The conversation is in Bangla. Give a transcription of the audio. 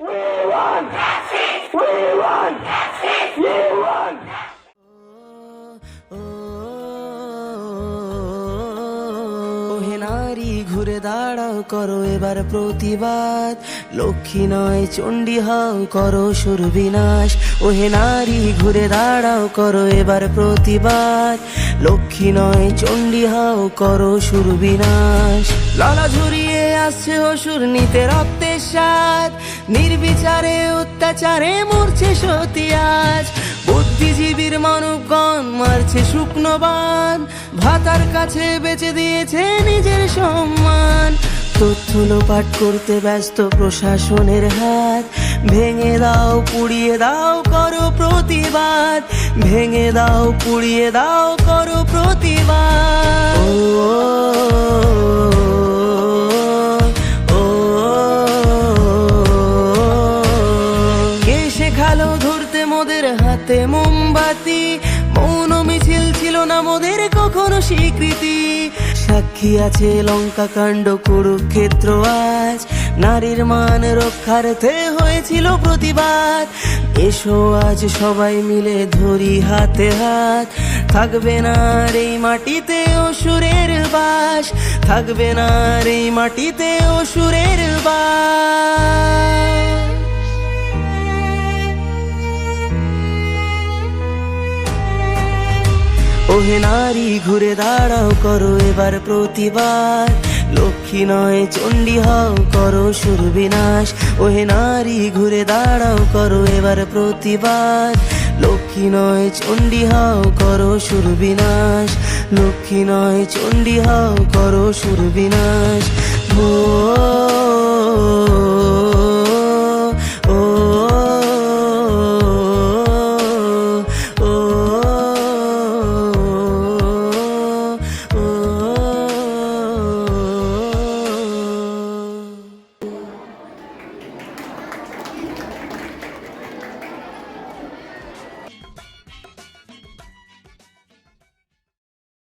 We justice. We justice. We want. ওহে ঘুরে দাঁড়াও করো এবার প্রতিবাদ। লক্ষ্মী নয়, চণ্ডী হও করো সুর বিনাশ। ওহে নারী, ঘুরে দাঁড়াও করো এবার প্রতিবাদ। লক্ষ্মী নয়, চণ্ডী হও করো সুর বিনাশ। লালা ঝুরিয়ে আসছে অসুর নিতে রক্তের স্বাদ। নির্বিচারে অত্যাচারে মরছে সতী আজ। বুদ্ধিজীবীর মানবগণ মারছে শুকনো বান ভাতার কাছে বেঁচে দিয়েছে নিজের সম্মান। তথ্য লোপাট করতে ব্যস্ত প্রশাসনের হাত, ভেঙে দাও, পুড়িয়ে দাও, করো প্রতিবাদ। ভেঙে দাও, পুড়িয়ে দাও, করো প্রতিবাদ। শেখালো ধরতে মোদের হাতে মোমবাতি। মৌন মিছিল ছিল না মোদের কখনো স্বীকৃতি। সাক্ষী আছে লঙ্কা কাণ্ড, কুরুক্ষেত্র আজ। নারীর মান রক্ষার্থে হয়েছিল প্রতিবাদ। এসো আজ সবাই মিলে ধরি হাতে হাত। থাকবে না এই মাটিতে অসুরের বাস। থাকবে না এই মাটিতে অসুরের বাস। ওহে নারী, ঘুরে দাঁড়াও, করো এবার প্রতিবাদ। লক্ষ্মী নয়, চণ্ডী হও, করো সুর বিনাশ। ওহে নারী, ঘুরে দাঁড়াও, করো এবার প্রতিবাদ। লক্ষ্মী নয়, চণ্ডী হও, করো সুর বিনাশ। লক্ষ্মী নয়, চণ্ডী হও, করো সুর বিনাশ। ও